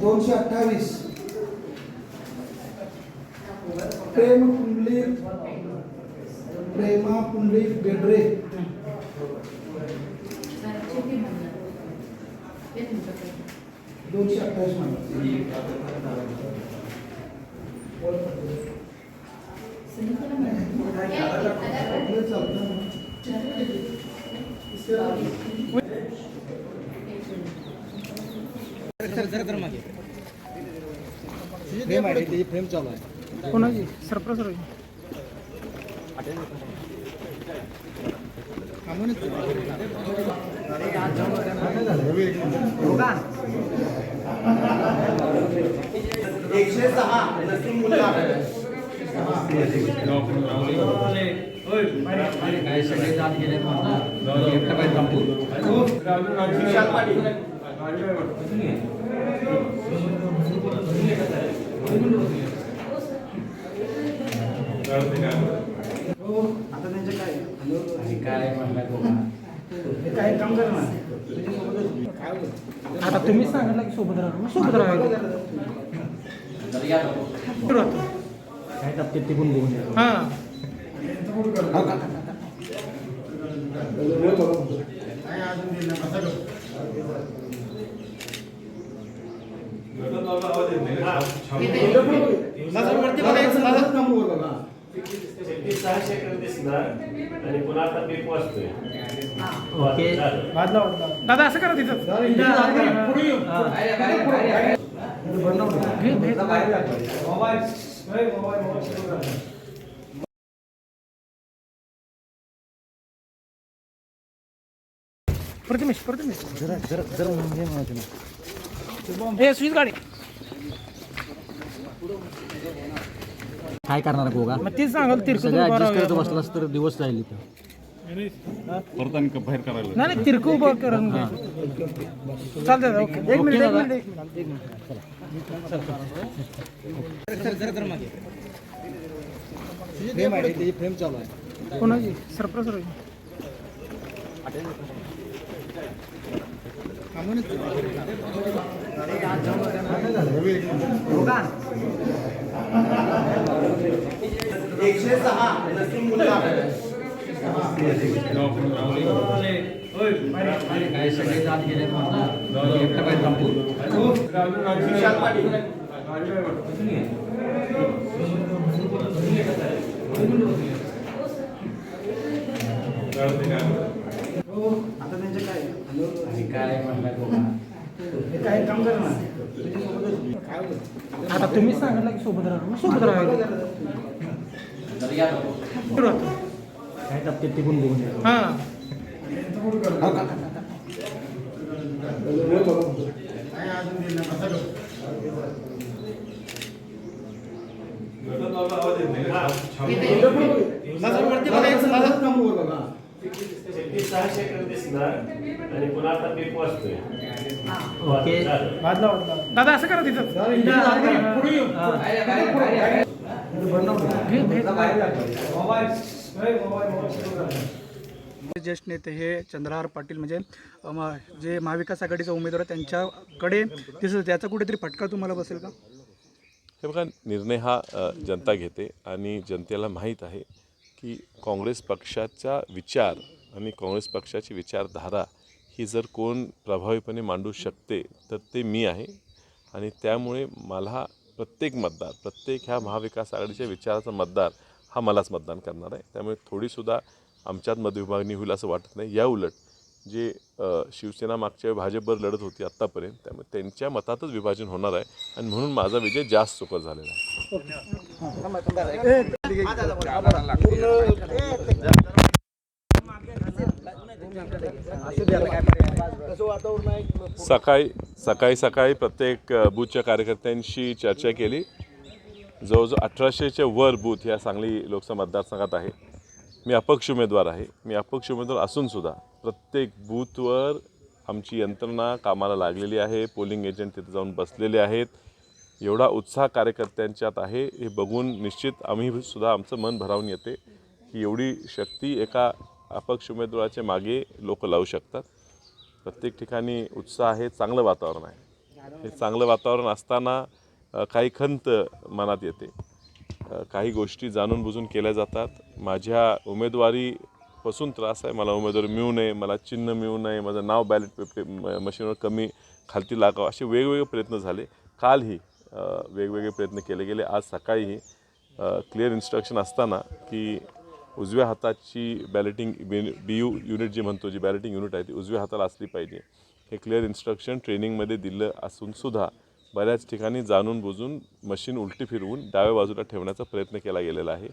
दोनशे अठ्ठावीस. प्रेम पुंडलिक प्रेमा पुंडलिक बेडरे. दोनशे अठ्ठावीस म्हणतात. फ्रेम आहे त्याची फ्रेम चालू आहे कोणाची सरप्राईज एकशे सहा नसून मुलगा विशाल पाटील आता त्यांचं काय काय म्हणलं काय काम आता तुम्ही सांगितलं की सोबत राहा. सोबत राहा काय टप्प्यात ते पण बघून. हां. सहाशे एकर दिसणार आणि पुन्हा आता. वाजला वाजला दादा असं करा तिथं. प्रथमेश प्रथमेश जरा जरा जरा म्हणजे म्हणायचं ना. हे स्वीज गाडी. काय करणार गोगा मग तेच सांगाल तिरकं सगळं उभं ऍडजस्ट करत राहावं. बसलास तर दिवस जाईल इथं. नाही नाही तिरकं उभं करून घे. चालतंय ओके. एक मिनिट एक मिनिट एक मिनिट. फ्रेम आहे त्याची फ्रेम चालू आहे. कोणाची? सरप्राईज एकशे सहा नसून मुलगा विशाल पाटील आता त्यांचं काय काय म्हणलं काय काम करणार आता तुम्ही सांगितलं की सोबत राहा. सोबत राहा. काय टप्प्यात ते पण बघून. हां. सहाशे एकर दिसणार. आणि पुन्हा आता पीक वाचतोय. ओके. दादा असं करा तिथं. ज्येष्ठ नेते हे चंद्रहार पाटील म्हणजे जे महाविकास आघाडीचा उमेदवार आहे त्यांच्याकडे दिसत. त्याचा कुठेतरी फटका तुम्हाला बसेल का? हे बघा निर्णय हा जनता घेते. आणि जनतेला माहीत आहे की काँग्रेस पक्षाचा विचार आणि काँग्रेस पक्षाची विचारधारा ही जर कोण प्रभावीपणे मांडू शकते तर ते मी आहे. आणि त्यामुळे मला प्रत्येक मतदार प्रत्येक ह्या महाविकास आघाडीच्या विचाराचा मतदार हा मलाच मतदान करणार आहे. त्यामुळे थोडीसुद्धा आमच्यात मतविभागणी होईल असं वाटत नाही. या उलट जे शिवसेना मागच्या वेळी भाजपवर लढत होती आत्तापर्यंत त्यामुळे त्यांच्या मतातच विभाजन होणार आहे आणि म्हणून माझा विजय जास्त सुखद झालेला आहे. सकाळी सकाळी सकाळी प्रत्येक बूथच्या कार्यकर्त्यांशी चर्चा केली. जवळजवळ अठराशेच्या वर बूथ ह्या सांगली लोकसभा मतदारसंघात आहे. मी अपक्ष उमेदवार आहे. मी अपक्ष उमेदवार असूनसुद्धा प्रत्येक बूथवर आमची यंत्रणा कामाला लागलेली आहे. पोलिंग एजंट तिथे जाऊन बसलेले आहेत. एवढा उत्साह कार्यकर्त्यांच्यात आहे हे बघून निश्चित आम्ही सुद्धा आमचं मन भरावून येते. की एवढी शक्ती एका अपक्ष उमेदवाराच्या मागे लोक लावू शकतात. प्रत्येक ठिकाणी उत्साह आहे चांगलं वातावरण आहे. हे चांगलं वातावरण असताना काही खंत मनात येते. काही गोष्टी जाणून बुजून केल्या जातात. माझ्या उमेदवारीपासून त्रास आहे. मला उमेदवारी मिळू नये मला चिन्ह मिळू नये माझं नाव बॅलेट पेपर मशीनवर कमी खालती लागावं असे वेगवेगळे प्रयत्न झाले. कालही वेगवेगळे प्रयत्न केले गेले. आज सकाळीही क्लिअर इन्स्ट्रक्शन असताना की उजव्या हाताची बॅलेटिंग बी यू युनिट जी म्हणतो जी बॅलेटिंग युनिट आहे ती उजव्या हाताला असली पाहिजे. हे क्लिअर इन्स्ट्रक्शन ट्रेनिंगमध्ये दिलं असूनसुद्धा बऱ्याच ठिकाणी जाणून बुजून मशीन उलटी फिरवून डाव्या बाजूला ठेवण्याचा प्रयत्न केला गेलेला आहे.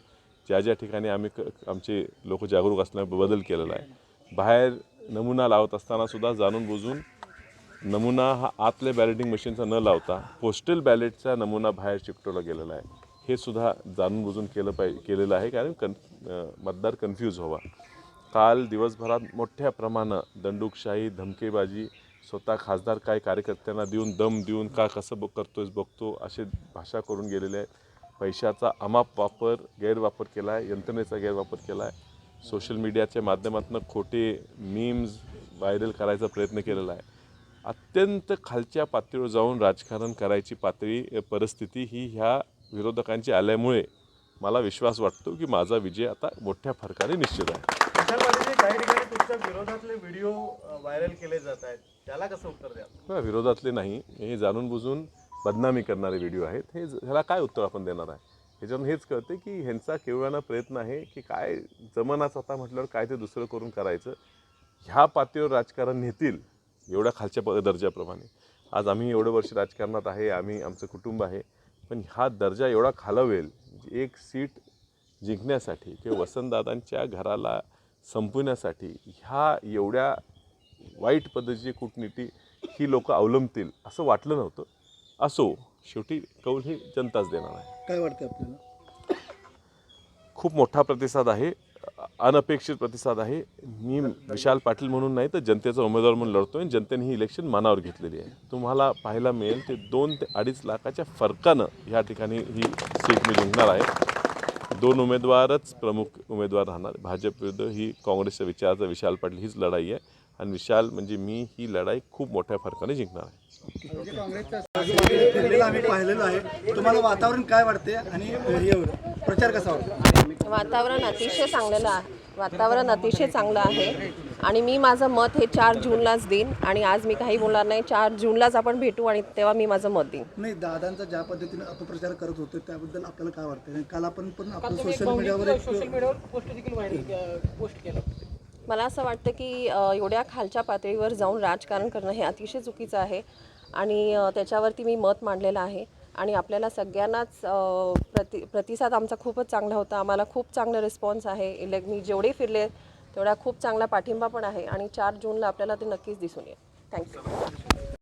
ज्या ज्या ठिकाणी आम्ही क आमचे लोक जागरूक असल्यामुळे बदल केलेला आहे. बाहेर नमुना लावत असतानासुद्धा जाणून बुजून नमुना हा आतल्या बॅलेटिंग मशीनचा न लावता पोस्टल बॅलेटचा नमुना बाहेर चिकटवला गेलेला आहे. हे सुद्धा जाणून बुजून केलं पाहि केलेलं आहे. कारण कन मतदार कन्फ्यूज व्हावा. काल दिवसभरात मोठ्या प्रमाणात दंडुकशाही धमकेबाजी स्वतः खासदार काय कार्यकर्त्यांना देऊन दम देऊन का कसं ब करतोयस बघतो असे भाषा करून गेलेले आहेत. पैशाचा अमाप वापर गैरवापर केला आहे यंत्रणेचा गैरवापर केला आहे सोशल मीडियाच्या माध्यमातून खोटे मीम्स व्हायरल करायचा प्रयत्न केलेला आहे. अत्यंत खालच्या पातळीवर जाऊन राजकारण करायची पातळी परिस्थिती ही ह्या विरोधकांची आल्यामुळे मला विश्वास वाटतो की माझा विजय आता मोठ्या फरकाने निश्चित आहे. विशाल पाटील काही ठिकाणी तुमच्या विरोधातले व्हिडिओ व्हायरल केले जात आहेत? त्याला कसं उत्तर द्या विरोधातले नाही. हे जाणून बुजून बदनामी करणारे व्हिडिओ आहेत. हे ह्याला काय उत्तर आपण देणार आहे? ह्याच्यातून हेच कळते की ह्यांचा केवळाना प्रयत्न आहे की काय जमनाच आता म्हटल्यावर काय ते दुसरं करून करायचं? ह्या पातळीवर राजकारण नेतील एवढ्या खालच्या प दर्जाप्रमाणे. आज आम्ही एवढं वर्ष राजकारणात आहे आम्ही आमचं कुटुंब आहे. पण हा दर्जा एवढा खालवेल एक सीट जिंकण्यासाठी किंवा वसंतदादांच्या घराला संपवण्यासाठी ह्या एवढ्या वाईट पद्धतीची कूटनीती ही लोक अवलंबतील असं वाटलं नव्हतं. असो शेवटी कौल ही जनताच देणार आहे. काय वाटतं आपल्याला? खूप मोठा प्रतिसाद आहे. अनपेक्षित प्रतिसाद आहे. मी विशाल पाटील म्हणून नाही तर जनतेचा उमेदवार म्हणून लढतो आणि जनतेने ही इलेक्शन मनावर घेतलेली आहे. तुम्हाला पाहायला मिळेल ते दोन ते अडीच लाखाच्या फरकानं ह्या ठिकाणी ही सीट मी जिंकणार आहे. दोन उमेदवारच प्रमुख उमेदवार राहणार. भाजप विरुद्ध ही काँग्रेसच्या विचाराचा विशाल पाटील हीच लढाई आहे. आणि विशाल म्हणजे मी ही लढाई खूप मोठ्या फरकाने जिंकणार आहे. पाहिलेलं आहे. तुम्हाला वातावरण काय वाटते आणि प्रचार कसा वाटतो वातावरण अतिशय चांगलेलं आहे. वातावरण अतिशय चांगलं आहे. आणि मी माझं मत हे चार जूनलाच देईन. आणि आज मी काही बोलणार नाही. चार जूनलाच आपण भेटू आणि तेव्हा मी माझं मत देईन. नाही दादांचा ज्या पद्धतीने अपप्रचार करत होतो त्याबद्दल आपल्याला काय वाटतं काल आपण पण आपलं सोशल मीडियावर एक मला असं वाटतं की एवढ्या खालच्या पातळीवर जाऊन राजकारण करणं हे अतिशय चुकीचं आहे. आणि त्याच्यावरती मी मत मांडलेलं आहे. आणि आपल्याला सगळ्यांनाच प्रति प्रतिसाद आमचा खूपच चांगला होता. आम्हाला खूप चांगला रिस्पॉन्स आहे. इलेक् मी जेवढे फिरले तेवढा खूप चांगला पाठिंबा पण आहे. आणि चार जूनला आपल्याला ते नक्कीच दिसून येईल. थँक्यू